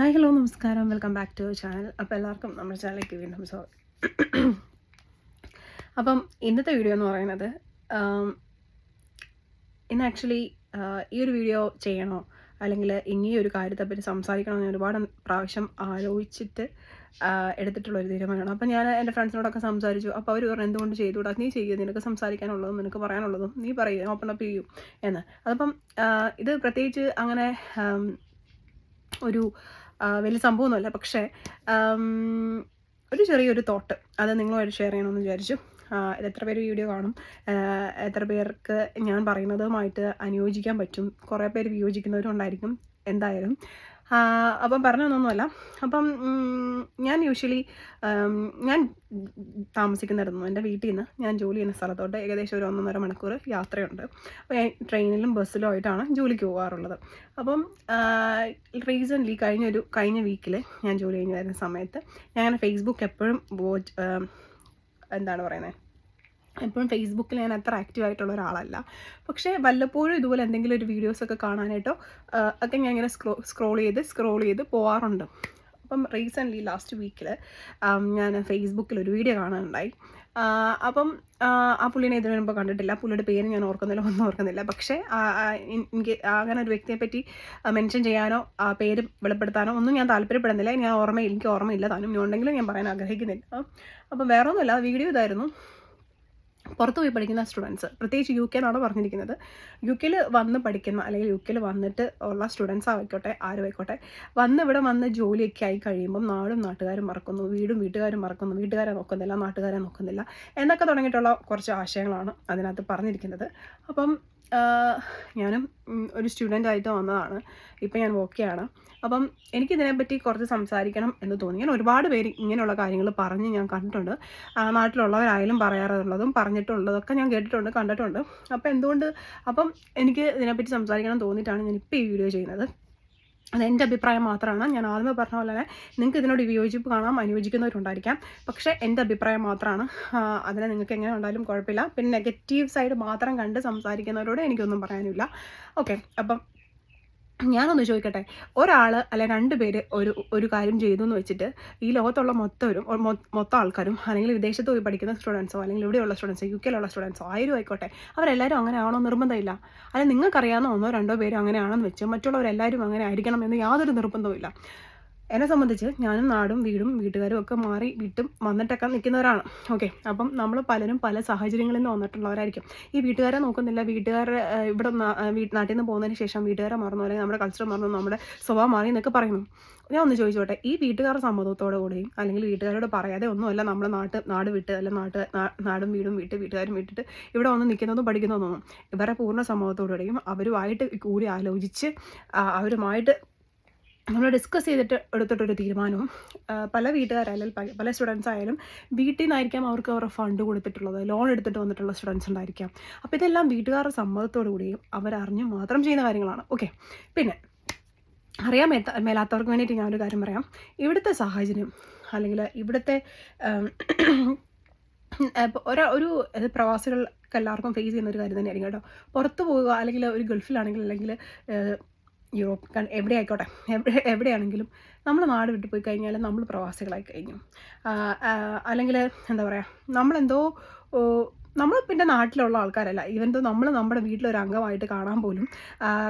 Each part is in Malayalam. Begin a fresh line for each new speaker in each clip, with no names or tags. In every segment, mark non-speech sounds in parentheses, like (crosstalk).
ഹായ് ഹലോ നമസ്കാരം. Welcome back to channel. അപ്പോൾ എല്ലാവർക്കും നമ്മുടെ ചാനലിലേക്ക് വീണ്ടും സോറി അപ്പം ഇന്നത്തെ വീഡിയോ എന്ന് പറയുന്നത് ഇന്ന് ആക്ച്വലി ഈ ഒരു വീഡിയോ ചെയ്യണോ? അല്ലെങ്കിൽ ഇനി ഒരു കാര്യത്തെപ്പറ്റി സംസാരിക്കണോ എന്ന് ഒരുപാട് പ്രാവശ്യം ആലോചിച്ചിട്ട് എടുത്തിട്ടുള്ള ഒരു തീരുമാനമാണ്. അപ്പോൾ ഞാൻ എന്റെ ഫ്രണ്ട്സിനോടൊക്കെ സംസാരിച്ചു. അപ്പോൾ അവർ പറഞ്ഞു എന്തുകൊണ്ട് ചെയ്തുകൂടാ? നീ ചെയ്യുക നിനക്ക് സംസാരിക്കാനുള്ളതും നിനക്ക് പറയാനുള്ളതും നീ പറയുക ഓപ്പൺ അപ്പ് ചെയ്യൂ. എന്ന്. അതപ്പം ഇത് പ്രത്യേകിച്ച് അങ്ങനെ ഒരു വലിയ സംഭവമൊന്നുമല്ല. പക്ഷേ ഒരു ചെറിയൊരു തോട്ട് അത് നിങ്ങളുമായിട്ട് ഷെയർ ചെയ്യണമെന്ന് വിചാരിച്ചു. എത്ര പേര് വീഡിയോ കാണും? എത്ര പേർക്ക് ഞാൻ പറയുന്നതുമായിട്ട് അനുയോജിക്കാൻ പറ്റും? കുറേ പേര് വിയോജിക്കുന്നവരും ഉണ്ടായിരിക്കും എന്തായാലും. അപ്പം പറഞ്ഞതൊന്നുമല്ല. അപ്പം ഞാൻ യൂഷ്വലി ഞാൻ താമസിക്കുന്നിടത്തു നിന്ന് എന്റെ വീട്ടിൽ നിന്ന് ഞാൻ ജോലി ചെയ്യുന്ന സ്ഥലത്തോട്ട് ഏകദേശം ഒരു ഒന്നൊന്നര മണിക്കൂർ യാത്രയുണ്ട്. അപ്പോൾ ട്രെയിനിലും ബസ്സിലും ആയിട്ടാണ് ജോലിക്ക് പോകാറുള്ളത്. അപ്പം റീസെന്റ്ലി കഴിഞ്ഞൊരു കഴിഞ്ഞ വീക്കിൽ ഞാൻ ജോലി കഴിഞ്ഞ് വരുന്ന സമയത്ത് ഞാൻ ഫേസ്ബുക്ക് എപ്പോഴും എന്താണ് പറയുന്നത് എപ്പോഴും ഫേസ്ബുക്കിൽ ഞാൻ അത്ര ആക്റ്റീവ് ആയിട്ടുള്ള ഒരാളല്ല. പക്ഷേ വല്ലപ്പോഴും ഇതുപോലെ എന്തെങ്കിലും ഒരു വീഡിയോസൊക്കെ കാണാനായിട്ടോ ഒക്കെ ഞാൻ ഇങ്ങനെ സ്ക്രോ സ്ക്രോൾ ചെയ്ത് സ്ക്രോൾ ചെയ്ത് പോകാറുണ്ട് അപ്പം റീസെന്റ്ലി ലാസ്റ്റ് വീക്കിൽ ഞാൻ ഫേസ്ബുക്കിൽ ഒരു വീഡിയോ കാണാനുണ്ടായി. അപ്പം ആ, പുള്ളിനെ ഇതിനു മുമ്പ് കണ്ടിട്ടില്ല. പുള്ളിയുടെ പേര് ഞാൻ ഓർക്കുന്നില്ല ഒന്നും ഓർക്കുന്നില്ല. പക്ഷേ എനിക്ക് അങ്ങനെ ഒരു വ്യക്തിയെ പറ്റി മെൻഷൻ ചെയ്യാനോ ആ പേര് വെളിപ്പെടുത്താനോ ഒന്നും ഞാൻ താല്പര്യപ്പെടുന്നില്ല. ഞാൻ ഓർമ്മ എനിക്ക് ഓർമ്മയില്ല. താനും ഉണ്ടെങ്കിലും ഞാൻ പറയാൻ ആഗ്രഹിക്കുന്നില്ല. അപ്പം വേറെ ഒന്നുമില്ല വീഡിയോ ഇതായിരുന്നു. പുറത്ത് പോയി പഠിക്കുന്ന സ്റ്റുഡൻസ് പ്രത്യേകിച്ച് യു കെയിലാണ് പറഞ്ഞിരിക്കുന്നത്. യു കെയിൽ വന്ന് പഠിക്കുന്ന അല്ലെങ്കിൽ യു കെയിൽ വന്നിട്ട് ഉള്ള സ്റ്റുഡൻസ് ആയിക്കോട്ടെ ആരും ആയിക്കോട്ടെ വന്ന് ഇവിടെ വന്ന് ജോലിയൊക്കെ ആയി കഴിയുമ്പോൾ നാടും നാട്ടുകാരും മറക്കുന്നു വീടും വീട്ടുകാരും മറക്കുന്നു വീട്ടുകാരെ നോക്കുന്നില്ല നാട്ടുകാരെ നോക്കുന്നില്ല എന്നൊക്കെ തുടങ്ങിയിട്ടുള്ള കുറച്ച് ആശയങ്ങളാണ് അതിനകത്ത് പറഞ്ഞിരിക്കുന്നത്. അപ്പം ഞാനും ഒരു സ്റ്റുഡന്റ് ആയിട്ട് വന്നതാണ്. ഇപ്പം ഞാൻ ഓക്കെയാണ് അപ്പം എനിക്കിതിനെപ്പറ്റി കുറച്ച് സംസാരിക്കണം എന്ന് തോന്നി. ഞാൻ ഒരുപാട് പേര് ഇങ്ങനെയുള്ള കാര്യങ്ങൾ പറഞ്ഞ് ഞാൻ കണ്ടിട്ടുണ്ട്. നാട്ടിലുള്ളവരായാലും പറയാറുള്ളതും പറഞ്ഞിട്ടുള്ളതൊക്കെ ഞാൻ കേട്ടിട്ടുണ്ട് കണ്ടിട്ടുണ്ട്. അപ്പോൾ എന്തുകൊണ്ട് അപ്പം എനിക്ക് ഇതിനെപ്പറ്റി സംസാരിക്കണം തോന്നിയിട്ടാണ് ഞാൻ ഇപ്പോൾ ഈ വീഡിയോ ചെയ്യുന്നത്. അത് എന്റെ അഭിപ്രായം മാത്രമാണ്. ഞാൻ ആദ്യമേ പറഞ്ഞ പോലെ തന്നെ നിങ്ങൾക്ക് ഇതിനോട് വിയോജിപ്പ് കാണാം അനുയോജിക്കുന്നവരുണ്ടായിരിക്കാം പക്ഷേ എന്റെ അഭിപ്രായം മാത്രമാണ്. അതിനെ നിങ്ങൾക്ക് എങ്ങനെ ഉണ്ടായാലും കുഴപ്പമില്ല. പിന്നെ നെഗറ്റീവ് സൈഡ് മാത്രം കണ്ട് സംസാരിക്കുന്നവരോട് എനിക്കൊന്നും പറയാനില്ല. ഓക്കെ അപ്പം ഞാനൊന്ന് ചോദിക്കട്ടെ? ഒരാൾ അല്ലെ രണ്ട് പേര് ഒരു ഒരു കാര്യം ചെയ്തു എന്ന് വെച്ചിട്ട് ഈ ലോകത്തുള്ള മൊത്തവരും മൊത്തം ആൾക്കാരും അല്ലെങ്കിൽ വിദേശത്ത് പോയി പഠിക്കുന്ന സ്റ്റുഡൻസോ അല്ലെങ്കിൽ ഇവിടെയുള്ള സ്റ്റുഡൻസോ യു കെയിലുള്ള സ്റ്റുഡൻസോ ആയിരും ആയിക്കോട്ടെ. അവരെല്ലാവരും അങ്ങനെ ആണോ നിർബന്ധമില്ല? അല്ലെ നിങ്ങൾക്കറിയാവുന്ന ഒന്നോ രണ്ടോ പേര് അങ്ങനെയാണെന്ന് വെച്ച് മറ്റുള്ളവരെല്ലാവരും അങ്ങനെ ആയിരിക്കണം എന്ന് യാതൊരു നിർബന്ധവുമില്ല. എന്നെ സംബന്ധിച്ച് ഞാനും നാടും വീടും വീട്ടുകാരും ഒക്കെ മാറി വിട്ടും വന്നിട്ടൊക്കെ നിൽക്കുന്നവരാണ്. ഓക്കെ അപ്പം നമ്മൾ പലരും പല സാഹചര്യങ്ങളിൽ നിന്ന് വന്നിട്ടുള്ളവരായിരിക്കും. ഈ വീട്ടുകാരെ നോക്കുന്നില്ല. വീട്ടുകാരെ ഇവിടെ നാട്ടിൽ നിന്ന് പോകുന്നതിന് ശേഷം വീട്ടുകാരെ മറന്നു അല്ലെങ്കിൽ നമ്മുടെ കൾച്ചർ മറന്നു നമ്മുടെ സ്വഭാവം മാറി എന്നൊക്കെ പറയുന്നു. ഞാൻ ഒന്ന് ചോദിച്ചോട്ടെ. ഈ വീട്ടുകാരുടെ സമ്മതത്തോടു കൂടിയും അല്ലെങ്കിൽ വീട്ടുകാരോട് പറയാതെ ഒന്നുമല്ല നമ്മുടെ നാട്ട് നാട് വിട്ട് അല്ല നാട്ട് നാടും വീടും വിട്ട് വീട്ടുകാരും വിട്ടിട്ട് ഇവിടെ വന്ന് നിൽക്കുന്നതും പഠിക്കുന്നതൊന്നും ഇവരുടെ പൂർണ സമ്മതത്തോടുകൂടിയും അവരുമായിട്ട് കൂടി ആലോചിച്ച് അവരുമായിട്ട് നമ്മൾ ഡിസ്കസ് ചെയ്തിട്ട് എടുത്തിട്ടൊരു തീരുമാനവും പല വീട്ടുകാരായാലും പല- സ്റ്റുഡൻസ് ആയാലും വീട്ടിൽ നിന്നായിരിക്കാം അവർക്ക് അവരുടെ ഫണ്ട് കൊടുത്തിട്ടുള്ളത് ലോൺ എടുത്തിട്ട് വന്നിട്ടുള്ള സ്റ്റുഡൻസ് ഉണ്ടായിരിക്കാം. അപ്പോൾ ഇതെല്ലാം വീട്ടുകാരുടെ സമ്മതത്തോടു കൂടിയും അവരറിഞ്ഞ് മാത്രം ചെയ്യുന്ന കാര്യങ്ങളാണ്. ഓക്കെ പിന്നെ അറിയാൻ മേത്ത മേലാത്തവർക്ക് വേണ്ടിയിട്ട് ഞാനൊരു കാര്യം പറയാം. ഇവിടുത്തെ സാഹചര്യം അല്ലെങ്കിൽ ഇവിടുത്തെ ഒരു ഒരാ ഒരു ഇത് പ്രവാസികൾക്ക് എല്ലാവർക്കും ഫേസ് ചെയ്യുന്ന ഒരു കാര്യം തന്നെയായിരിക്കും കേട്ടോ. പുറത്ത് പോവുക അല്ലെങ്കിൽ ഒരു ഗൾഫിലാണെങ്കിൽ അല്ലെങ്കിൽ യൂറോപ്പ് എവിടെ ആയിക്കോട്ടെ എവിടെ എവിടെയാണെങ്കിലും നമ്മൾ നാട് വിട്ടു പോയി കഴിഞ്ഞാൽ നമ്മൾ പ്രവാസികളായി കഴിഞ്ഞു. അല്ലെങ്കിൽ എന്താ പറയുക നമ്മളെന്തോ നമ്മൾ പിന്നെ നാട്ടിലുള്ള ആൾക്കാരല്ല. ഈവൻ നമ്മൾ നമ്മുടെ വീട്ടിലൊരു അംഗമായിട്ട് കാണാൻ പോലും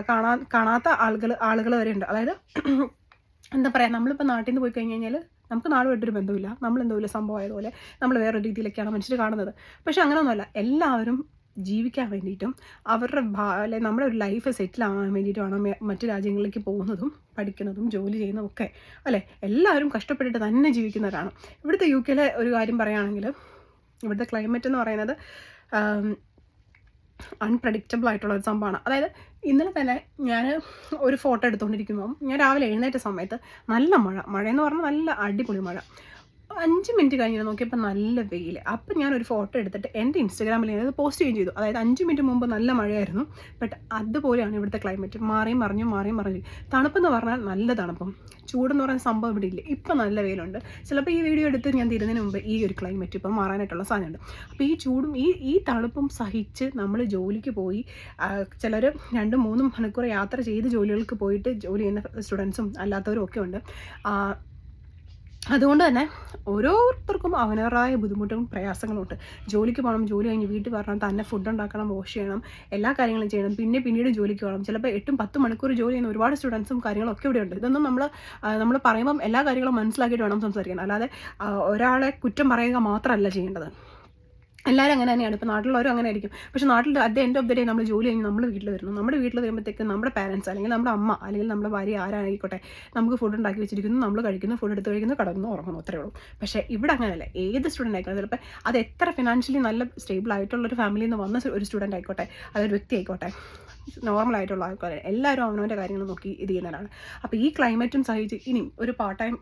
കാണാൻ കാണാത്ത ആളുകൾ ആളുകൾ വരെ ഉണ്ട്. അതായത് (clears throat) എന്താ പറയുക നമ്മളിപ്പോൾ നാട്ടിൽ നിന്ന് പോയി കഴിഞ്ഞ് കഴിഞ്ഞാൽ നമുക്ക് നാടുമായിട്ടൊരു ബന്ധമില്ല. നമ്മളെന്തോ ഇല്ല സംഭവമായതുപോലെ നമ്മൾ വേറൊരു രീതിയിലൊക്കെയാണ് മനുഷ്യർ കാണുന്നത്. പക്ഷെ അങ്ങനെയൊന്നുമല്ല എല്ലാവരും ജീവിക്കാൻ വേണ്ടിയിട്ടും അവരുടെ അല്ലെ നമ്മുടെ ഒരു ലൈഫ് സെറ്റിൽ ആവാൻ വേണ്ടിയിട്ടുമാണ് മറ്റു രാജ്യങ്ങളിലേക്ക് പോകുന്നതും പഠിക്കുന്നതും ജോലി ചെയ്യുന്നതും ഒക്കെ അല്ലേ? എല്ലാവരും കഷ്ടപ്പെട്ടിട്ട് തന്നെ ജീവിക്കുന്നവരാണ്. ഇവിടുത്തെ യു കെയിലെ ഒരു കാര്യം പറയുകയാണെങ്കിൽ ഇവിടുത്തെ ക്ലൈമറ്റ് എന്ന് പറയുന്നത് അൺപ്രഡിക്റ്റബിൾ ആയിട്ടുള്ള ഒരു സംഭവമാണ്. അതായത് ഇന്നലെ തന്നെ ഞാൻ ഒരു ഫോട്ടോ എടുത്തുകൊണ്ടിരിക്കുമ്പോൾ ഞാൻ രാവിലെ എഴുന്നേറ്റ സമയത്ത് നല്ല മഴ മഴയെന്ന് പറഞ്ഞാൽ നല്ല അടിപൊളി മഴ. അഞ്ച് മിനിറ്റ് കഴിഞ്ഞ് നോക്കിയപ്പോൾ നല്ല വെയിൽ അപ്പം ഞാനൊരു ഫോട്ടോ എടുത്തിട്ട് എന്റെ ഇൻസ്റ്റാഗ്രാമിൽ ഞാനത് പോസ്റ്റ് ചെയ്യുകയും ചെയ്തു. അതായത് അഞ്ച് മിനിറ്റ് മുമ്പ് നല്ല മഴയായിരുന്നു ബട്ട് അതുപോലെയാണ് ഇവിടുത്തെ ക്ലൈമറ്റ്. മാറിയും മറിഞ്ഞും മാറിയും മറിഞ്ഞു. തണുപ്പെന്ന് പറഞ്ഞാൽ നല്ല തണുപ്പും. ചൂടെന്ന് പറയുന്ന സംഭവം ഇവിടെ ഇല്ല. ഇപ്പം നല്ല വെയിലുണ്ട്. ചിലപ്പോൾ ഈ വീഡിയോ എടുത്ത് ഞാൻ തീരുന്നതിന് മുമ്പ് ഈ ഒരു ക്ലൈമറ്റ് ഇപ്പം മാറാനായിട്ടുള്ള സാധ്യതയുണ്ട്. അപ്പോൾ ഈ ചൂടും ഈ ഈ തണുപ്പും സഹിച്ച് നമ്മൾ ജോലിക്ക് പോയി ചിലർ രണ്ടും മൂന്നും മണിക്കൂർ യാത്ര ചെയ്ത് ജോലികൾക്ക് പോയിട്ട് ജോലി ചെയ്യുന്ന സ്റ്റുഡൻസും അല്ലാത്തവരും ഒക്കെ ഉണ്ട്. അതുകൊണ്ട് തന്നെ ഓരോരുത്തർക്കും അവനവരുടേതായ ബുദ്ധിമുട്ടും പ്രയാസങ്ങളും ഉണ്ട്. ജോലിക്ക് പോകണം ജോലി കഴിഞ്ഞ് വീട്ടിൽ വരണം തന്നെ ഫുഡ് ഉണ്ടാക്കണം വാഷ് ചെയ്യണം എല്ലാ കാര്യങ്ങളും ചെയ്യണം. പിന്നെ പിന്നീട് ജോലിക്ക് പോകണം. ചിലപ്പോൾ എട്ടും പത്തും മണിക്കൂർ ജോലി ചെയ്യുന്ന ഒരുപാട് സ്റ്റുഡൻസും കാര്യങ്ങളും ഒക്കെ ഇവിടെ ഉണ്ട് ഇതൊന്നും നമ്മൾ നമ്മൾ പറയുമ്പം എല്ലാ കാര്യങ്ങളും മനസ്സിലാക്കിയിട്ട് വേണം സംസാരിക്കാൻ. അല്ലാതെ ഒരാളെ കുറ്റം പറയുക മാത്രമല്ല ചെയ്യേണ്ടത്. എല്ലാവരും അങ്ങനെ തന്നെയാണ്. ഇപ്പോൾ നാട്ടിലുള്ളവരും അങ്ങനെ ആയിരിക്കും. പക്ഷെ നാട്ടിൽ at end of the day നമ്മൾ ജോലി കഴിഞ്ഞ് നമ്മൾ വീട്ടിൽ വരുന്നു. നമ്മുടെ വീട്ടിൽ വരുമ്പോഴത്തേക്ക് നമ്മുടെ പാരൻസ് അല്ലെങ്കിൽ നമ്മുടെ അമ്മ അല്ലെങ്കിൽ നമ്മുടെ ഭാര്യ ആരായിക്കോട്ടെ നമുക്ക് ഫുഡ് ഉണ്ടാക്കി വെച്ചിരിക്കുന്നു. നമ്മൾ കഴിക്കുന്നു ഫുഡ് എടുത്ത് കഴിക്കുന്നു കടന്നു ഉറങ്ങുന്നു. അത്രേ ഉള്ളൂ. പക്ഷേ ഇവിടെ അങ്ങനെയല്ല ഏത് സ്റ്റുഡന്റ് ആയിക്കോട്ടെ ചിലപ്പോൾ അത് എത്ര ഫിനാൻഷ്യലി നല്ല സ്റ്റേബിൾ ആയിട്ടുള്ള ഒരു ഫാമിലിയിൽ നിന്ന് വന്ന ഒരു സ്റ്റുഡന്റ് ആയിക്കോട്ടെ അതൊരു വ്യക്തി ആയിക്കോട്ടെ നോർമൽ ആയിട്ടുള്ള ആൾക്കാർ എല്ലാവരും അവനവന്റെ കാര്യങ്ങൾ നോക്കി ഇത് ചെയ്യുന്നവരാണ്. അപ്പോൾ ഈ ക്ലൈമറ്റും സഹിച്ച് ഇനി ഒരു പാർട്ട് ടൈം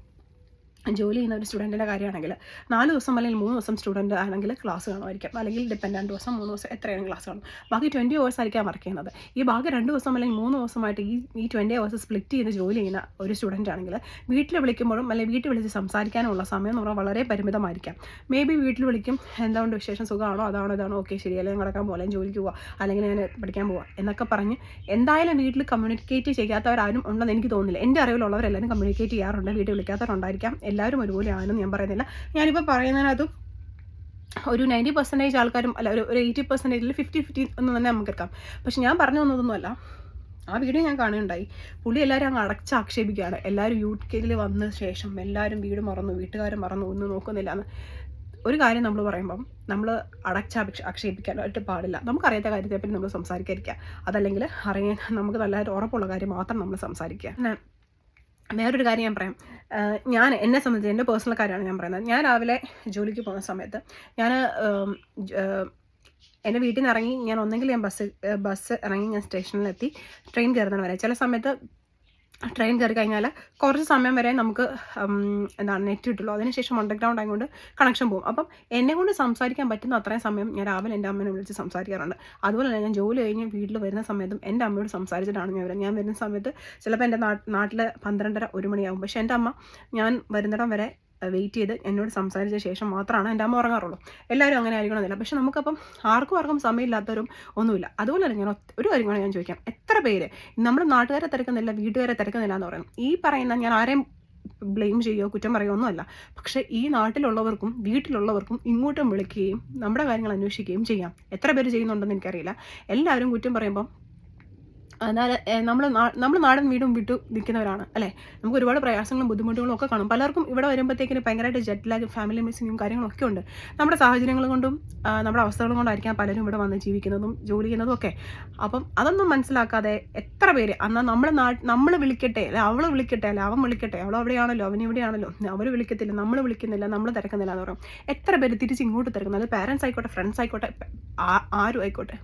ജോലി ചെയ്യുന്ന ഒരു സ്റ്റുഡന്റിന്റെ കാര്യമാണെങ്കിൽ നാല് ദിവസം അല്ലെങ്കിൽ മൂന്ന് ദിവസം സ്റ്റുഡന്റ് ആണെങ്കിൽ ക്ലാസ് കാണുമായിരിക്കും. അല്ലെങ്കിൽ ഡിപ്പെൻഡന്റ് ദിവസം മൂന്ന് ദിവസം എത്രയാണ് ക്ലാസ് കാണും. ബാക്കി ട്വന്റി ഹവേഴ്സ് ആയിരിക്കാം വർക്ക് ചെയ്യുന്നത്. ഈ ബാക്കി രണ്ട് ദിവസം അല്ലെങ്കിൽ മൂന്ന് ദിവസമായിട്ട് ഈ ഈ ട്വന്റി ഹവേഴ്സ് സ്പ്ലിറ്റ് ചെയ്ത് ജോലി ചെയ്യുന്ന ഒരു സ്റ്റുഡന്റ് ആണെങ്കിൽ വീട്ടിൽ വിളിക്കുമ്പോഴും അല്ലെങ്കിൽ വീട്ടിൽ വിളിച്ച് സംസാരിക്കാനുള്ള സമയം എന്ന് പറഞ്ഞാൽ വളരെ പരിമിതമായിരിക്കാം. മേ ബി വീട്ടിൽ വിളിക്കും എന്തുകൊണ്ട് വിശേഷം സുഖമാണോ? അതാണോ? ഇതാണോ? ഓക്കെ ശരി അല്ലെങ്കിൽ കിടക്കാൻ പോകാം ജോലിക്ക് പോവാം അല്ലെങ്കിൽ ഞാൻ പഠിക്കാൻ പോവാം എന്നൊക്കെ പറഞ്ഞ് എന്തായാലും വീട്ടിൽ കമ്മ്യൂണിക്കേറ്റ് ചെയ്യാത്തവരാരും ഉണ്ടെന്ന് എനിക്ക് തോന്നുന്നില്ല. എന്റെ അറിവിലുള്ളവരെല്ലാവരും കമ്മ്യൂണിക്കേറ്റ് ചെയ്യാറുണ്ട് വീട്ടിൽ വിളിക്കാത്തവരുണ്ടായിരിക്കാം. എല്ലാവരും ഒരുപോലെ ആണെന്ന് ഞാൻ പറയുന്നില്ല. ഞാനിപ്പോൾ പറയുന്നതിനകത്തും ഒരു നയന്റി പെർസെന്റേജ് ആൾക്കാരും അല്ല ഒരു ഒരു എയ്റ്റി പെർസെന്റേജിൽ ഫിഫ്റ്റി ഫിഫ്റ്റി എന്ന് തന്നെ നമുക്ക് എടുക്കാം. പക്ഷെ ഞാൻ പറഞ്ഞു തന്നതൊന്നുമല്ല ആ വീഡിയോ ഞാൻ കാണുകയുണ്ടായി. പുള്ളി എല്ലാവരും അങ്ങ് അടച്ച് ആക്ഷേപിക്കുകയാണ്. എല്ലാവരും യു കെയിൽ വന്ന ശേഷം എല്ലാവരും വീട് മറന്നു വീട്ടുകാരും മറന്നു ഒന്നും നോക്കുന്നില്ല എന്ന്. ഒരു കാര്യം നമ്മൾ പറയുമ്പം നമ്മൾ അടച്ചാപേക്ഷ ആക്ഷേപിക്കാനായിട്ട് പാടില്ല. നമുക്കറിയാത്ത കാര്യത്തെപ്പറ്റി നമ്മൾ സംസാരിക്കാതിരിക്കുക. അതല്ലെങ്കിൽ അറിയാൻ നമുക്ക് നല്ലതായിട്ട് ഉറപ്പുള്ള കാര്യം മാത്രം നമ്മൾ സംസാരിക്കുക. വേറൊരു കാര്യം ഞാൻ പറയാം. ഞാൻ എന്നെ സംബന്ധിച്ച് എന്റെ പേഴ്സണൽ കാര്യമാണ് ഞാൻ പറയുന്നത്. ഞാൻ രാവിലെ ജോലിക്ക് പോകുന്ന സമയത്ത് ഞാൻ എന്റെ വീട്ടിൽ നിന്ന് ഇറങ്ങി ഞാൻ ഒന്നെങ്കിൽ ഞാൻ ബസ് ബസ് ഇറങ്ങി ഞാൻ സ്റ്റേഷനിലെത്തി ട്രെയിൻ കയറുന്നതിന് വരെ. ചില സമയത്ത് ട്രെയിൻ കയറി കഴിഞ്ഞാൽ കുറച്ച് സമയം വരെ നമുക്ക് എന്താണ് നെറ്റ് കിട്ടുള്ളൂ. അതിനുശേഷം അണ്ടർഗ്രൗണ്ട് ആയതുകൊണ്ട് കണക്ഷൻ പോകും. അപ്പം എന്നെ കൊണ്ട് സംസാരിക്കാൻ പറ്റുന്ന അത്രയും സമയം ഞാൻ രാവിലെ എന്റെ അമ്മേനെ വിളിച്ച് സംസാരിക്കാറുണ്ട്. അതുപോലെ തന്നെ ഞാൻ ജോലി കഴിഞ്ഞ് വീട്ടിൽ വരുന്ന സമയത്തും എന്റെ അമ്മയോട് സംസാരിച്ചിട്ടാണ് ഞാൻ വരുന്നത്. ഞാൻ വരുന്ന സമയത്ത് ചിലപ്പോൾ എന്റെ നാട്ടിൽ പന്ത്രണ്ടര ഒരു മണിയാകും പക്ഷേ എന്റെ അമ്മ ഞാൻ വരുന്നിടം വരെ വെയിറ്റ് ചെയ്ത് എന്നോട് സംസാരിച്ച ശേഷം മാത്രമാണ് എന്റെ അമ്മ ഉറങ്ങാറുള്ളൂ. എല്ലാവരും അങ്ങനെ ആയിരിക്കണമെന്നില്ല പക്ഷെ നമുക്കപ്പം ആർക്കും ആർക്കും സമയമില്ലാത്തവരും ഒന്നുമില്ല. അതുപോലെ തന്നെ ഞാൻ ഒരു കാര്യം കൂടെ ഞാൻ ചോദിക്കാം. എത്ര പേര് നമ്മൾ നാട്ടുകാരെ തിരക്കുന്നില്ല വീട്ടുകാരെ തിരക്കുന്നില്ല എന്ന് പറയുന്നത് ഈ പറയുന്ന ഞാൻ ആരെയും ബ്ലെയിം ചെയ്യുകയോ കുറ്റം പറയുകയോ ഒന്നുമല്ല. പക്ഷേ ഈ നാട്ടിലുള്ളവർക്കും വീട്ടിലുള്ളവർക്കും ഇങ്ങോട്ടും വിളിക്കുകയും നമ്മുടെ കാര്യങ്ങൾ അന്വേഷിക്കുകയും ചെയ്യാം. എത്ര പേര് ചെയ്യുന്നുണ്ടെന്ന് എനിക്കറിയില്ല. എല്ലാവരും കുറ്റം പറയുമ്പം എന്നാൽ നമ്മൾ നമ്മൾ നാടൻ വീടും വിട്ടു നിൽക്കുന്നവരാണ് അല്ലേ? നമുക്ക് ഒരുപാട് പ്രയാസങ്ങളും ബുദ്ധിമുട്ടുകളും ഒക്കെ കാണും. പലർക്കും ഇവിടെ വരുമ്പോഴത്തേക്കിന് ഭയങ്കരമായിട്ട് ജെറ്റ് ലാഗ് ഫാമിലി മിസ്സിങ്ങും കാര്യങ്ങളൊക്കെ ഉണ്ട്. നമ്മുടെ സാഹചര്യങ്ങൾ കൊണ്ടും നമ്മുടെ അവസ്ഥകൾ കൊണ്ടായിരിക്കാം പലരും ഇവിടെ വന്ന് ജീവിക്കുന്നതും ജോലി ചെയ്യുന്നതും ഒക്കെ. അപ്പം അതൊന്നും മനസ്സിലാക്കാതെ എത്ര പേര് എന്നാൽ നമ്മൾ നാട്ട് നമ്മൾ വിളിക്കട്ടെ അല്ലെ അവൾ വിളിക്കട്ടെ അല്ലെ അവൻ വിളിക്കട്ടെ അവൾ അവിടെയാണല്ലോ അവൻ ഇവിടെയാണല്ലോ അവർ വിളിക്കത്തില്ല നമ്മൾ വിളിക്കുന്നില്ല നമ്മൾ തിരക്കുന്നില്ല എന്ന് പറയും. എത്ര പേര് തിരിച്ച് ഇങ്ങോട്ട് തിരക്കുന്നത് അത് പാരൻസ് ആയിക്കോട്ടെ ഫ്രണ്ട്സ് ആയിക്കോട്ടെ ആരും ആയിക്കോട്ടെ.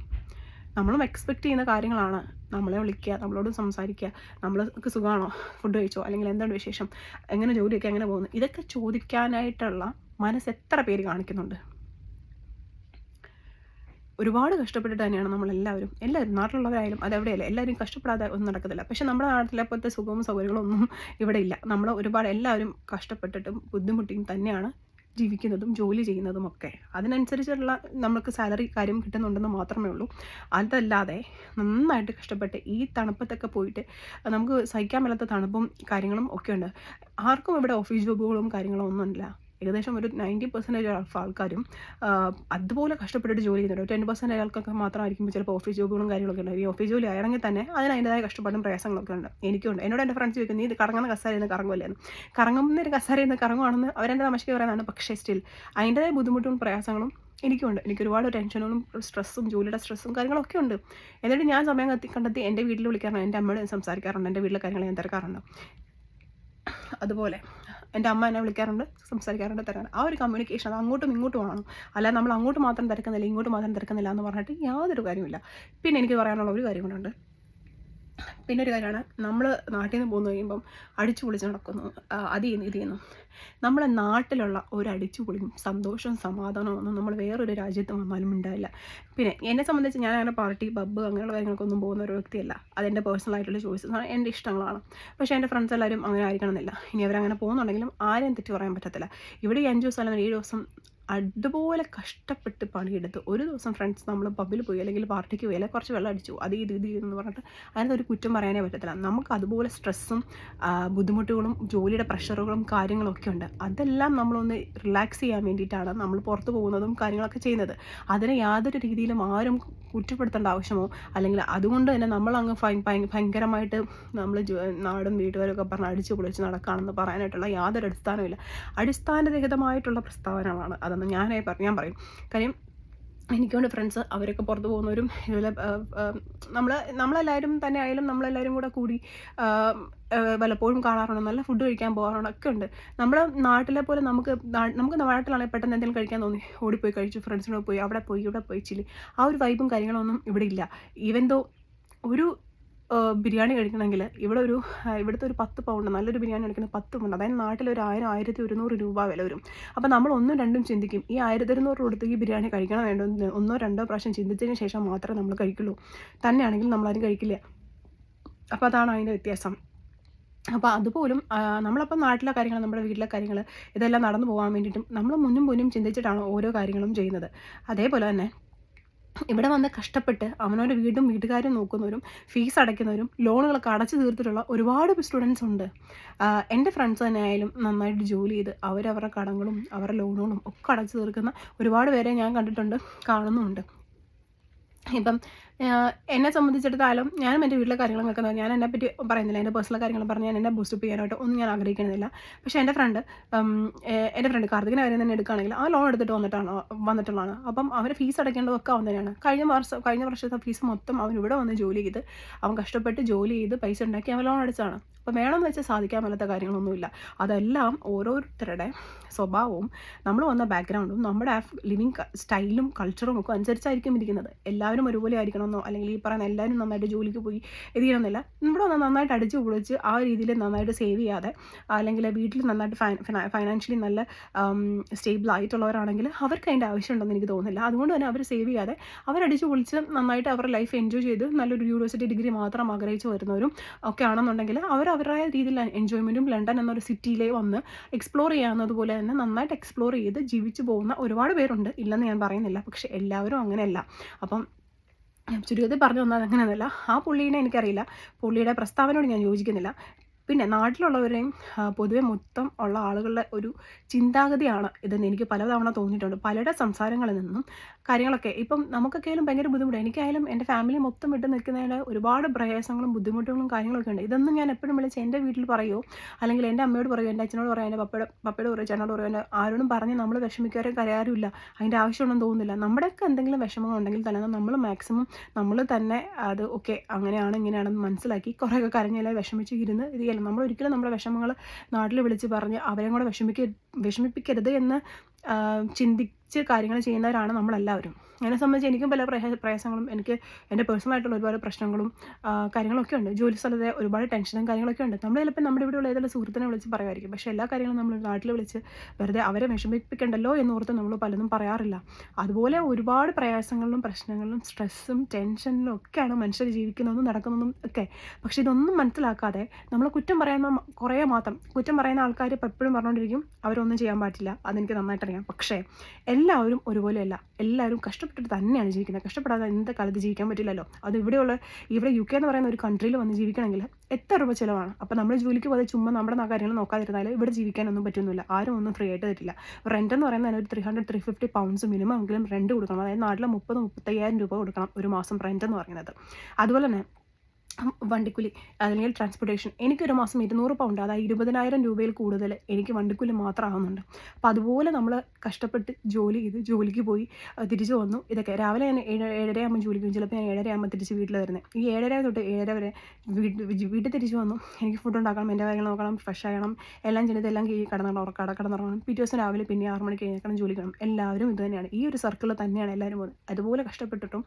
നമ്മളും എക്സ്പെക്ട് ചെയ്യുന്ന കാര്യങ്ങളാണ്. നമ്മളെ വിളിക്കുക നമ്മളോട് സംസാരിക്കുക നമ്മൾക്ക് സുഖമാണോ? ഫുഡ് കഴിച്ചോ? അല്ലെങ്കിൽ എന്താണ് വിശേഷം? എങ്ങനെ ജോലിയൊക്കെ എങ്ങനെ പോകുന്നു? ഇതൊക്കെ ചോദിക്കാനായിട്ടുള്ള മനസ്സ് എത്ര പേര് കാണിക്കുന്നുണ്ട്? ഒരുപാട് കഷ്ടപ്പെട്ടിട്ട് തന്നെയാണ് നമ്മളെല്ലാവരും. എല്ലാവരും നാട്ടിലുള്ളവരായാലും അതെവിടെയല്ല എല്ലാവരും കഷ്ടപ്പെടാതെ ഒന്നും നടക്കത്തില്ല. പക്ഷെ നമ്മുടെ നാട്ടിലെ പോലത്തെ സുഖവും സൗകര്യങ്ങളൊന്നും ഇവിടെ ഇല്ല. നമ്മൾ ഒരുപാട് എല്ലാവരും കഷ്ടപ്പെട്ടിട്ടും ബുദ്ധിമുട്ടിയും തന്നെയാണ് ജീവിക്കുന്നതും ജോലി ചെയ്യുന്നതും ഒക്കെ. അതിനനുസരിച്ചുള്ള നമുക്ക് സാലറി കാര്യം കിട്ടുന്നുണ്ടെന്ന് മാത്രമേ ഉള്ളൂ. അതല്ലാതെ നന്നായിട്ട് കഷ്ടപ്പെട്ട് ഈ തണുപ്പത്തൊക്കെ പോയിട്ട് നമുക്ക് സഹിക്കാൻ മേലാത്ത തണുപ്പും കാര്യങ്ങളും ഒക്കെ ഉണ്ട്. ആർക്കും ഇവിടെ ഓഫീസ് ജോബുകളും കാര്യങ്ങളും ഒന്നുമില്ല ഏകദേശം ഒരു നയന്റി പെർസെന്റേജ് ആൾക്കാരും അതുപോലെ കഷ്ടപ്പെട്ടിട്ട് ജോലി ചെയ്യുന്നുണ്ട്. ടെൻ പെർസെന്റേജ് ആൾക്കൊക്കെ മാത്രമായിരിക്കും ചിലപ്പോൾ ഓഫീസ് ജോബുകളും കാര്യങ്ങളൊക്കെ ഉണ്ട് ഈ ഓഫീസ് ജോലി ആണെങ്കിൽ തന്നെ അതിന് അതിന്റെതായ കഷ്ടപ്പാടും പ്രയാസങ്ങളൊക്കെ ഉണ്ട്. എനിക്കുണ്ട്. എന്നോട് എന്റെ ഫ്രണ്ട്സ് ചോദിക്കും നീ ഇത് കറങ്ങുന്ന കസാരയെന്ന് കറങ്ങുമല്ലേന്ന് കറങ്ങുന്ന ഒരു കസാരയെന്ന് കറങ്ങുവാണെന്ന് അവരെന്റെ തമാശയ്ക്ക് പറയുന്നതാണ്. പക്ഷേ സ്റ്റിൽ അതിന്റെതായ ബുദ്ധിമുട്ടും പ്രയാസങ്ങളും എനിക്കുണ്ട്. എനിക്ക് ഒരുപാട് ടെൻഷനുകളും സ്ട്രെസ്സും ജോലിയുടെ സ്ട്രെസ്സും കാര്യങ്ങളൊക്കെ ഉണ്ട്. എന്നിട്ട് ഞാൻ സമയം കത്തി കണ്ടെത്തി എന്റെ വീട്ടിൽ വിളിക്കാറുണ്ട്. എന്റെ അമ്മയോട് സംസാരിക്കാറുണ്ട്. എന്റെ വീട്ടിലെ കാര്യങ്ങൾ ഞാൻ തിരക്കാറുണ്ട്. അതുപോലെ എന്റെ അമ്മ എന്നെ വിളിക്കാറുണ്ട് സംസാരിക്കാറുണ്ട് തരാൻ ആ ഒരു കമ്മ്യൂണിക്കേഷൻ അത് അങ്ങോട്ടും ഇങ്ങോട്ടും ആണോ. അല്ല നമ്മൾ അങ്ങോട്ട് മാത്രം തിരക്കുന്നില്ല ഇങ്ങോട്ട് മാത്രം തിരക്കുന്നില്ല എന്ന് പറഞ്ഞിട്ട് യാതൊരു കാര്യമില്ല പിന്നെ എനിക്ക് പറയാനുള്ള ഒരു കാര്യം കൂടെ ഉണ്ട്. പിന്നെ ഒരു കാര്യമാണ് നമ്മൾ നാട്ടിൽ നിന്ന് പോന്നു കഴിയുമ്പം അടിച്ചു പൊളിച്ച് നടക്കുന്നു. അത് ചെയ്യുന്നു ഇത് ചെയ്യുന്നു. നമ്മുടെ നാട്ടിലുള്ള ഒരു അടിച്ചു പൊളിയും സന്തോഷവും സമാധാനവും ഒന്നും നമ്മൾ വേറൊരു രാജ്യത്ത് വന്നാലും ഉണ്ടാവില്ല. പിന്നെ എന്നെ സംബന്ധിച്ച് ഞാൻ അങ്ങനെ പാർട്ടി പബ്ബ് അങ്ങനെയുള്ള കാര്യങ്ങൾക്കൊന്നും പോകുന്ന ഒരു വ്യക്തിയല്ല. അതെന്റെ ചോയ്സ് ആണ്. എന്റെ ഇഷ്ടങ്ങളാണ്. പക്ഷേ എന്റെ ഫ്രണ്ട്സ് എല്ലാവരും അങ്ങനെ ആയിരിക്കണമെന്നില്ല ഇനി അവരങ്ങനെ പോകുന്നുണ്ടെങ്കിലും ആരെയും തെറ്റി പറയാൻ പറ്റത്തില്ല. ഇവിടെ ഈ അഞ്ച് ദിവസം അല്ലെങ്കിൽ ഏഴ് ദിവസം അതുപോലെ കഷ്ടപ്പെട്ട് പണിയെടുത്ത് ഒരു ദിവസം ഫ്രണ്ട്സ് നമ്മൾ പബ്ബിൽ പോയി അല്ലെങ്കിൽ പാർട്ടിക്ക് പോയി അല്ലെങ്കിൽ കുറച്ച് വെള്ളം അടിച്ചു. അത് ഇത് ഇത് എന്ന് പറഞ്ഞിട്ട് അതിനകത്തൊരു കുറ്റം പറയാനേ പറ്റത്തില്ല. നമുക്ക് അതുപോലെ സ്ട്രെസ്സും ബുദ്ധിമുട്ടുകളും ജോലിയുടെ പ്രഷറുകളും കാര്യങ്ങളും ഒക്കെ ഉണ്ട്. അതെല്ലാം നമ്മളൊന്ന് റിലാക്സ് ചെയ്യാൻ വേണ്ടിയിട്ടാണ് നമ്മൾ പുറത്ത് പോകുന്നതും കാര്യങ്ങളൊക്കെ ചെയ്യുന്നത്. അതിനെ യാതൊരു രീതിയിലും ആരും കുറ്റപ്പെടുത്തേണ്ട ആവശ്യമോ? അല്ലെങ്കിൽ അതുകൊണ്ട് തന്നെ നമ്മൾ അങ്ങ് ഭയ- ഭയങ്കരമായിട്ട് നമ്മൾ നാടും വീട്ടുകാരൊക്കെ പറഞ്ഞ് അടിച്ചു പൊളിച്ച് നടക്കുകയാണെന്ന് പറയാനായിട്ടുള്ള യാതൊരു അടിസ്ഥാനമില്ല അടിസ്ഥാനരഹിതമായിട്ടുള്ള പ്രസ്താവനകളാണ് അതെന്ന് ഞാനായി ഞാൻ പറയും. കാര്യം എനിക്കുണ്ട് ഫ്രണ്ട്സ് അവരൊക്കെ പുറത്ത് പോകുന്നവരും ഇതുപോലെ നമ്മൾ നമ്മളെല്ലാവരും തന്നെ ആയാലും നമ്മളെല്ലാവരും കൂടെ കൂടി വല്ലപ്പോഴും കാണാറുണ്ട്. നല്ല ഫുഡ് കഴിക്കാൻ പോകാറുണ്ട്. ഒക്കെ ഉണ്ട്. നമ്മുടെ നാട്ടിലെ പോലെ നമുക്ക് നമുക്ക് നാട്ടിലാണെങ്കിൽ പെട്ടെന്ന് എന്തെങ്കിലും കഴിക്കാൻ തോന്നി. ഓടിപ്പോയി കഴിച്ചു ഫ്രണ്ട്സിനോട് പോയി അവിടെ പോയി ഇവിടെ പോയി ചില്ലി. ആ ഒരു വൈബും കാര്യങ്ങളൊന്നും ഇവിടെ ഇല്ല. ഈവൻ ദോ ഒരു ബിരിയാണി കഴിക്കണമെങ്കിൽ ഇവിടെ ഒരു ഇവിടുത്തെ ഒരു പത്ത് പൗണ്ട് നല്ലൊരു ബിരിയാണി കഴിക്കുന്ന പത്ത് പൗണ്ട് അതായത് നാട്ടിൽ ഒരു ആയിരം ആയിരത്തി ഒരുന്നൂറ് രൂപ വില വരും. അപ്പോൾ നമ്മൾ ഒന്നും രണ്ടും ചിന്തിക്കും ഈ ആയിരത്തി ഇരുന്നൂറ് കൊടുത്ത് ഈ ബിരിയാണി കഴിക്കണം വേണ്ടോ ഒന്നോ രണ്ടോ പ്രാവശ്യം ചിന്തിച്ചതിന് ശേഷം മാത്രമേ നമ്മൾ കഴിക്കുള്ളൂ. തന്നെയാണെങ്കിൽ നമ്മളാരും കഴിക്കില്ല. അപ്പോൾ അതാണ് അതിന്റെ വ്യത്യാസം. അപ്പോൾ അതുപോലും നമ്മളപ്പം നാട്ടിലെ കാര്യങ്ങൾ നമ്മുടെ വീട്ടിലെ കാര്യങ്ങൾ ഇതെല്ലാം നടന്നു പോകാൻ വേണ്ടിയിട്ടും നമ്മൾ മുന്നും മുന്നും ചിന്തിച്ചിട്ടാണ് ഓരോ കാര്യങ്ങളും ചെയ്യുന്നത്. അതേപോലെ തന്നെ ഇവിടെ വന്ന് കഷ്ടപ്പെട്ട് അവനവന്റെ വീടും വീട്ടുകാരും നോക്കുന്നവരും ഫീസ് അടയ്ക്കുന്നവരും ലോണുകളൊക്കെ അടച്ചു തീർത്തിട്ടുള്ള ഒരുപാട് സ്റ്റുഡൻസ് ഉണ്ട്. എന്റെ ഫ്രണ്ട്സ് തന്നെ ആയാലും നന്നായിട്ട് ജോലി ചെയ്ത് അവരവരുടെ കടങ്ങളും അവരുടെ ലോണുകളും ഒക്കെ അടച്ചു തീർക്കുന്ന ഒരുപാട് പേരെ ഞാൻ കണ്ടിട്ടുണ്ട് കാണുന്നുമുണ്ട്. ഇപ്പം എന്നെ സംബന്ധിച്ചിടത്തോളം ഞാനും എന്റെ വീട്ടിലെ കാര്യങ്ങളും വെക്കുന്നത് ഞാൻ എന്നെ പറ്റി പറയുന്നില്ല. എന്റെ പേഴ്സണൽ കാര്യങ്ങൾ പറഞ്ഞ് ഞാൻ എന്നെ ബൂസ്റ്റപ്പ് ചെയ്യാനായിട്ട് ഒന്നും ഞാൻ ആഗ്രഹിക്കുന്നില്ല. പക്ഷേ എന്റെ ഫ്രണ്ട് എന്റെ ഫ്രണ്ട് കാർത്തികിനെ കാര്യം തന്നെ എടുക്കുകയാണെങ്കിൽ ആ ലോൺ എടുത്തിട്ട് വന്നിട്ടാണ് വന്നിട്ടുള്ളതാണ്. അപ്പം അവർ ഫീസ് അടയ്ക്കേണ്ടതൊക്കെ അവൻ തന്നെയാണ്. കഴിഞ്ഞ വർഷം കഴിഞ്ഞ വർഷത്തെ ഫീസ് മൊത്തം അവൻ ഇവിടെ വന്ന് ജോലി ചെയ്ത് അവൻ കഷ്ടപ്പെട്ട് ജോലി ചെയ്ത് പൈസ ഉണ്ടാക്കി അവൻ ലോൺ അടിച്ചാണ് അപ്പോൾ വേണമെന്ന് വെച്ചാൽ സാധിക്കാൻ മേലാത്ത കാര്യങ്ങളൊന്നുമില്ല അതെല്ലാം ഓരോരുത്തരുടെ സ്വഭാവവും നമ്മൾ വന്ന ബാക്ക്ഗ്രൗണ്ടും നമ്മുടെ ലിവിങ് സ്റ്റൈലും കൾച്ചറും ഒക്കെ അനുസരിച്ചായിരിക്കും ഇരിക്കുന്നത്. എല്ലാവരും ഒരുപോലെ ആയിരിക്കണമെന്നോ അല്ലെങ്കിൽ ഈ പറയുന്ന എല്ലാവരും നന്നായിട്ട് ജോലിക്ക് പോയി ഇത് ചെയ്യണമെന്നില്ല. ഇവിടെ വന്ന് നന്നായിട്ട് അടിച്ചു പൊളിച്ച് ആ രീതിയിൽ നന്നായിട്ട് സേവ് ചെയ്യാതെ അല്ലെങ്കിൽ വീട്ടിൽ നന്നായിട്ട് ഫൈനാൻഷ്യലി നല്ല സ്റ്റേബിൾ ആയിട്ടുള്ളവരാണെങ്കിൽ അവർക്ക് അതിന്റെ ആവശ്യമുണ്ടെന്ന് എനിക്ക് തോന്നുന്നില്ല. അതുകൊണ്ട് തന്നെ അവർ സേവ് ചെയ്യാതെ അവരടിച്ചു പൊളിച്ച് നന്നായിട്ട് അവരുടെ ലൈഫ് എൻജോയ് ചെയ്ത് നല്ലൊരു യൂണിവേഴ്സിറ്റി ഡിഗ്രി മാത്രം ആഗ്രഹിച്ച് വരുന്നവരും ഒക്കെ ആണെന്നുണ്ടെങ്കിൽ അവർ അവരുടെ രീതിയിൽ എൻജോയ്മെന്റും ലണ്ടൻ എന്നൊരു സിറ്റിയിലേ വന്ന് എക്സ്പ്ലോർ ചെയ്യാവുന്നത് പോലെ തന്നെ നന്നായിട്ട് എക്സ്പ്ലോർ ചെയ്ത് ജീവിച്ചു പോകുന്ന ഒരുപാട് പേരുണ്ട്. ഇല്ലെന്ന് ഞാൻ പറയുന്നില്ല. പക്ഷെ എല്ലാവരും അങ്ങനെയല്ല. അപ്പം ചുരുക്കത്തിൽ പറഞ്ഞു വന്നാൽ അങ്ങനെയൊന്നുമല്ല ആ പുള്ളീനെ എനിക്കറിയില്ല. പുള്ളിയുടെ പ്രസ്താവനയോട് ഞാൻ യോജിക്കുന്നില്ല. പിന്നെ നാട്ടിലുള്ളവരെയും പൊതുവെ മൊത്തം ഉള്ള ആളുകളുടെ ഒരു ചിന്താഗതിയാണ് ഇതെന്ന് എനിക്ക് പലതവണ തോന്നിയിട്ടുണ്ട്. പലരുടെ സംസാരങ്ങളിൽ നിന്നും കാര്യങ്ങളൊക്കെ. ഇപ്പം നമുക്കൊക്കെ ആയാലും ഭയങ്കര ബുദ്ധിമുട്ട്. എനിക്കായാലും എന്റെ ഫാമിലി മൊത്തം വിട്ട് നിൽക്കുന്നതിന്റെ ഒരുപാട് പ്രയാസങ്ങളും ബുദ്ധിമുട്ടുകളും കാര്യങ്ങളൊക്കെ ഉണ്ട്. ഇതൊന്നും ഞാൻ എപ്പോഴും വിളിച്ച് എന്റെ വീട്ടിൽ പറയുമോ അല്ലെങ്കിൽ എന്റെ അമ്മയോട് പറയുമോ എന്റെ അച്ഛനോട് പറയുമോ എന്റെ പപ്പയുടെ പപ്പയോട് പറയുമോ ചേട്ടനോട് പറയുമോ എന്റെ ആരോടും പറഞ്ഞ് നമ്മൾ വിഷമിക്കാരും കരയാരുമില്ല അതിന്റെ ആവശ്യമൊന്നും തോന്നുന്നില്ല. നമ്മുടെയൊക്കെ എന്തെങ്കിലും വിഷമങ്ങൾ ഉണ്ടെങ്കിൽ തന്നെ നമ്മൾ മാക്സിമം നമ്മൾ തന്നെ അത് ഓക്കെ അങ്ങനെയാണ് ഇങ്ങനെയാണെന്ന് മനസ്സിലാക്കി കുറേയൊക്കെ കരഞ്ഞാലേ വിഷമിച്ച് ഇരുന്ന് ഇത് ചെയ്യണം നമ്മൾ ഒരിക്കലും നമ്മുടെ വിഷമങ്ങൾ നാട്ടിൽ വിളിച്ച് പറഞ്ഞ് അവരെയും കൂടെ വിഷമിക്ക വിഷമിപ്പിക്കരുത് എന്ന് ആ, ചിന്തിച്ച് കാര്യങ്ങൾ ചെയ്യുന്നവരാണ് നമ്മളെല്ലാവരും. എന്നെ സംബന്ധിച്ച് എനിക്കും പല പ്രയാ- പ്രയാസങ്ങളും എനിക്ക് എന്റെ പേഴ്സണലായിട്ടുള്ള ഒരുപാട് പ്രശ്നങ്ങളും കാര്യങ്ങളൊക്കെ ഉണ്ട്. ജോലി സ്ഥലത്തെ ഒരുപാട് ടെൻഷനും കാര്യങ്ങളൊക്കെ ഉണ്ട്. നമ്മൾ ചിലപ്പോൾ നമ്മുടെ ഇവിടെയുള്ള ഏതെങ്കിലും സുഹൃത്തിനെ വിളിച്ച് പറയുമായിരിക്കും. പക്ഷേ എല്ലാ കാര്യങ്ങളും നമ്മൾ നാട്ടിൽ വിളിച്ച് വെറുതെ അവരെ വിഷമിപ്പിക്കണ്ടല്ലോ എന്നോർത്ത് നമ്മൾ പലതും പറയാറില്ല. അതുപോലെ ഒരുപാട് പ്രയാസങ്ങളിലും പ്രശ്നങ്ങളിലും സ്ട്രെസ്സും ടെൻഷനിലും ഒക്കെയാണ് മനുഷ്യർ ജീവിക്കുന്നതും നടക്കുന്നതും ഒക്കെ. പക്ഷേ ഇതൊന്നും മനസ്സിലാക്കാതെ നമ്മൾ കുറ്റം പറയുന്ന കുറേ മാത്രം കുറ്റം പറയുന്ന ആൾക്കാർ എപ്പോഴും പറഞ്ഞുകൊണ്ടിരിക്കും അവരൊന്നും ചെയ്യാൻ പാടില്ല. അതെനിക്ക് നന്നായിട്ടറിയാം. പക്ഷേ എല്ലാവരും ഒരുപോലെയല്ല. എല്ലാവരും കഷ്ടപ്പെട്ടിട്ട് തന്നെയാണ് ജീവിക്കുന്നത്. കഷ്ടപ്പെടാതെ ഇന്നത്തെ കാലത്ത് ജീവിക്കാൻ പറ്റില്ലല്ലോ. അത് ഇവിടെയുള്ള ഇവിടെ യു കെ എന്ന് പറയുന്ന ഒരു കൺട്രിയിൽ വന്ന് ജീവിക്കണമെങ്കിൽ എത്ര രൂപ ചിലവാണ്? അപ്പോൾ നമ്മൾ ജോലിക്ക് പോകാതെ ചുമ്മാ നമ്മുടെ കാര്യങ്ങൾ നോക്കാതിരുന്നാൽ ഇവിടെ ജീവിക്കാനൊന്നും പറ്റുന്നില്ല. ആരും ഒന്നും ഫ്രീ ആയിട്ട് തരില്ല റെന്റ് എന്ന് പറയുന്നത് ഒരു three hundred three fifty pounds minimum എങ്കിലും റെന്റ് കൊടുക്കണം. അതായത് നാട്ടിൽ മുപ്പത് മുപ്പത്തയ്യായിരം രൂപ കൊടുക്കണം ഒരു മാസം റെന്റ് എന്ന് പറയുന്നത്. അതുപോലെ തന്നെ വണ്ടിക്കൂലി അല്ലെങ്കിൽ ട്രാൻസ്പോർട്ടേഷൻ എനിക്കൊരു മാസം ഇരുന്നൂറ് പൗണ്ട് അതായത് ഇരുപതിനായിരം രൂപയിൽ കൂടുതൽ എനിക്ക് വണ്ടിക്കൂലി മാത്രം ആവുന്നുണ്ട്. അപ്പോൾ അതുപോലെ നമ്മൾ കഷ്ടപ്പെട്ട് ജോലി ചെയ്ത് ജോലിക്ക് പോയി തിരിച്ചു വന്നു. ഇതൊക്കെ രാവിലെ ഞാൻ ഏഴ് ഏഴര ആകുമ്പോൾ ജോലിക്ക് പോകും ചിലപ്പോൾ ഞാൻ ഏഴര ആകുമ്പോൾ തിരിച്ച് വീട്ടിൽ വരുന്നത് ഈ ഏഴര തൊട്ട് ഏഴര വരെ വീട്ടിൽ തിരിച്ചു വന്നു. എനിക്ക് ഫുഡ് ഉണ്ടാക്കണം എന്റെ കാര്യങ്ങൾ നോക്കണം ഫ്രഷ് ആകണം. എല്ലാം ചെയ്ത് എല്ലാം കീഴ് കടന്നു ഉറക്കട കിടന്നുറങ്ങണം പിറ്റേ ദിവസം രാവിലെ പിന്നെ ആറ് മണിക്ക് കഴിഞ്ഞാൽ ജോലി കാണും എല്ലാവരും ഇത് തന്നെയാണ്. ഈ ഒരു സർക്കിളിൽ തന്നെയാണ് എല്ലാവരും അതുപോലെ കഷ്ടപ്പെട്ടിട്ടും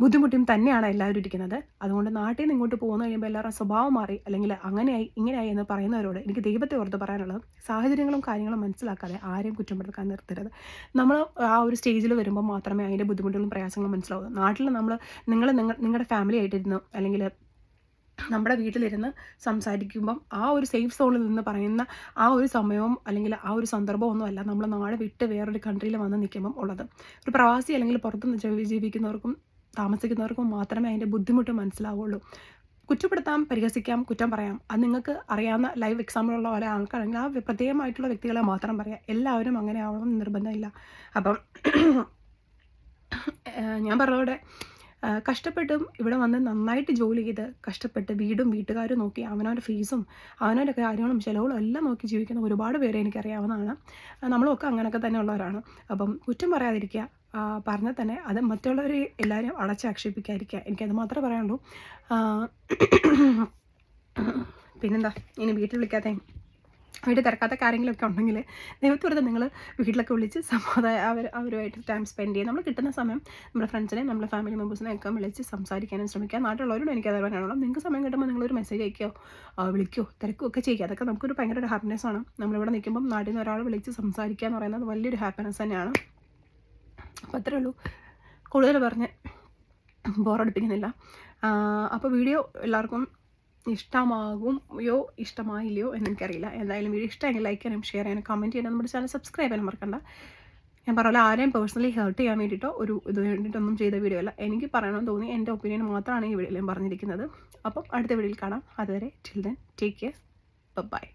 ബുദ്ധിമുട്ടിയും തന്നെയാണ് എല്ലാവരും ഇരിക്കുന്നത്. അതുകൊണ്ട് നാട്ടിൽ നിന്ന് ഇങ്ങോട്ട് പോകുന്ന കഴിയുമ്പോൾ എല്ലാവരുടെ സ്വഭാവം മാറി അല്ലെങ്കിൽ അങ്ങനെയായി ഇങ്ങനെയായി എന്ന് പറയുന്നവരോട് എനിക്ക് ദൈവത്തെ ഓർത്ത് പറയാനുള്ളത് സാഹചര്യങ്ങളും കാര്യങ്ങളും മനസ്സിലാക്കാതെ ആരെയും കുറ്റപ്പെടുത്താൻ നിർത്തരുത്. നമ്മൾ ആ ഒരു സ്റ്റേജിൽ വരുമ്പോൾ മാത്രമേ അതിന്റെ ബുദ്ധിമുട്ടുകളും പ്രയാസങ്ങളും മനസ്സിലാവൂ. നാട്ടിൽ നമ്മൾ നിങ്ങൾ നിങ്ങളുടെ ഫാമിലി ആയിട്ടിരുന്നു അല്ലെങ്കിൽ നമ്മുടെ വീട്ടിലിരുന്ന് സംസാരിക്കുമ്പം ആ ഒരു സേഫ് സോണിൽ നിന്ന് പറയുന്ന ആ ഒരു സമയവും അല്ലെങ്കിൽ ആ ഒരു സന്ദർഭവും അല്ല നമ്മൾ നാളെ വിട്ട് വേറൊരു കൺട്രിയിൽ വന്ന് നിൽക്കുമ്പം ഉള്ളത്. ഒരു പ്രവാസി അല്ലെങ്കിൽ പുറത്ത് ജീവി- ജീവിക്കുന്നവർക്കും താമസിക്കുന്നവർക്കും മാത്രമേ അതിന്റെ ബുദ്ധിമുട്ട് മനസ്സിലാവുള്ളൂ. കുറ്റപ്പെടുത്താം പരിഹസിക്കാം കുറ്റം പറയാം. അത് നിങ്ങൾക്ക് അറിയാവുന്ന ലൈവ് എക്സാമ്പിളുള്ള പോലെ ആൾക്കാരാണെങ്കിൽ ആ പ്രത്യേകമായിട്ടുള്ള വ്യക്തികളെ മാത്രം പറയാം. എല്ലാവരും അങ്ങനെ ആവണം നിർബന്ധമില്ല. അപ്പം ഞാൻ പറഞ്ഞവിടെ കഷ്ടപ്പെട്ടും ഇവിടെ വന്ന് നന്നായിട്ട് ജോലി ചെയ്ത് കഷ്ടപ്പെട്ട് വീടും വീട്ടുകാരും നോക്കി അവനവന്റെ ഫീസും അവനവന്റെ കാര്യങ്ങളും ചിലവുകളും എല്ലാം നോക്കി ജീവിക്കുന്ന ഒരുപാട് പേരെ എനിക്കറിയാവുന്നതാണ്. നമ്മളൊക്കെ അങ്ങനെയൊക്കെ തന്നെ ഉള്ളവരാണ്. അപ്പം കുറ്റം പറയാതിരിക്കുക പറഞ്ഞാൽ തന്നെ അത് മറ്റുള്ളവർ എല്ലാവരും അടച്ചാക്ഷേപിക്കാതിരിക്കുക എനിക്കത് മാത്രമേ പറയാനുള്ളൂ. പിന്നെന്താ? ഇനി വീട്ടിൽ വിളിക്കാത്ത വീട്ടിൽ തിരക്കാത്ത കാര്യങ്ങളൊക്കെ ഉണ്ടെങ്കിൽ ദൈവത്തോടെ നിങ്ങൾ വീട്ടിലൊക്കെ വിളിച്ച് സമാധാനം അവർ അവരുമായിട്ട് ടൈം സ്പെൻഡ് ചെയ്യുക. നമ്മൾ കിട്ടുന്ന സമയം നമ്മുടെ ഫ്രണ്ട്സിനെ നമ്മുടെ ഫാമിലി മെമ്പേഴ്സിനെ ഒക്കെ വിളിച്ച് സംസാരിക്കാനും ശ്രമിക്കുക. നാട്ടിലുള്ളവരോട് എനിക്ക് അത് പറയാനുള്ളൂ. നിങ്ങൾക്ക് സമയം കിട്ടുമ്പോൾ നിങ്ങളൊരു മെസ്സേജ് അയക്കോ വിളിക്കോ തിരക്കുകയോ ഒക്കെ ചെയ്യുക. അതൊക്കെ നമുക്കൊരു ഭയങ്കര ഒരു ഹാപ്പിനെസ് ആണ്. നമ്മളിവിടെ നിൽക്കുമ്പം നാട്ടിൽ നിന്ന് ഒരാൾ വിളിച്ച് സംസാരിക്കുക എന്ന് പറയുന്നത് വലിയൊരു ഹാപ്പിനെസ് തന്നെയാണ്. അപ്പോൾ അത്രേ ഉള്ളൂ. കൂടുതൽ പറഞ്ഞ് ബോറടിപ്പിക്കുന്നില്ല. അപ്പോൾ വീഡിയോ എല്ലാവർക്കും ഇഷ്ടമാകുമോ ഇഷ്ടമായില്ലയോ എന്ന് എനിക്കറിയില്ല. എന്തായാലും വീഡിയോ ഇഷ്ടമെങ്കിൽ ലൈക്ക് ചെയ്യാനും ഷെയർ ചെയ്യാനും കമന്റ് ചെയ്യാനും നമ്മുടെ ചാനൽ സബ്സ്ക്രൈബ് ചെയ്യാനും മറക്കണ്ട. ഞാൻ പറഞ്ഞ ആരെയും പേഴ്സണലി ഹേർട്ട് ചെയ്യാൻ വേണ്ടിയിട്ടോ ഒരു ഇത് വേണ്ടിയിട്ടൊന്നും ചെയ്ത വീഡിയോ അല്ല. എനിക്ക് പറയണമെന്ന് തോന്നി എന്റെ ഒപ്പീനിയൻ മാത്രമാണ് ഈ വീഡിയോയിൽ ഞാൻ പറഞ്ഞിരിക്കുന്നത്. അപ്പം അടുത്ത വീഡിയോയിൽ കാണാം. അതുവരെ ദെൻ ടേക്ക് കെയർ ബൈ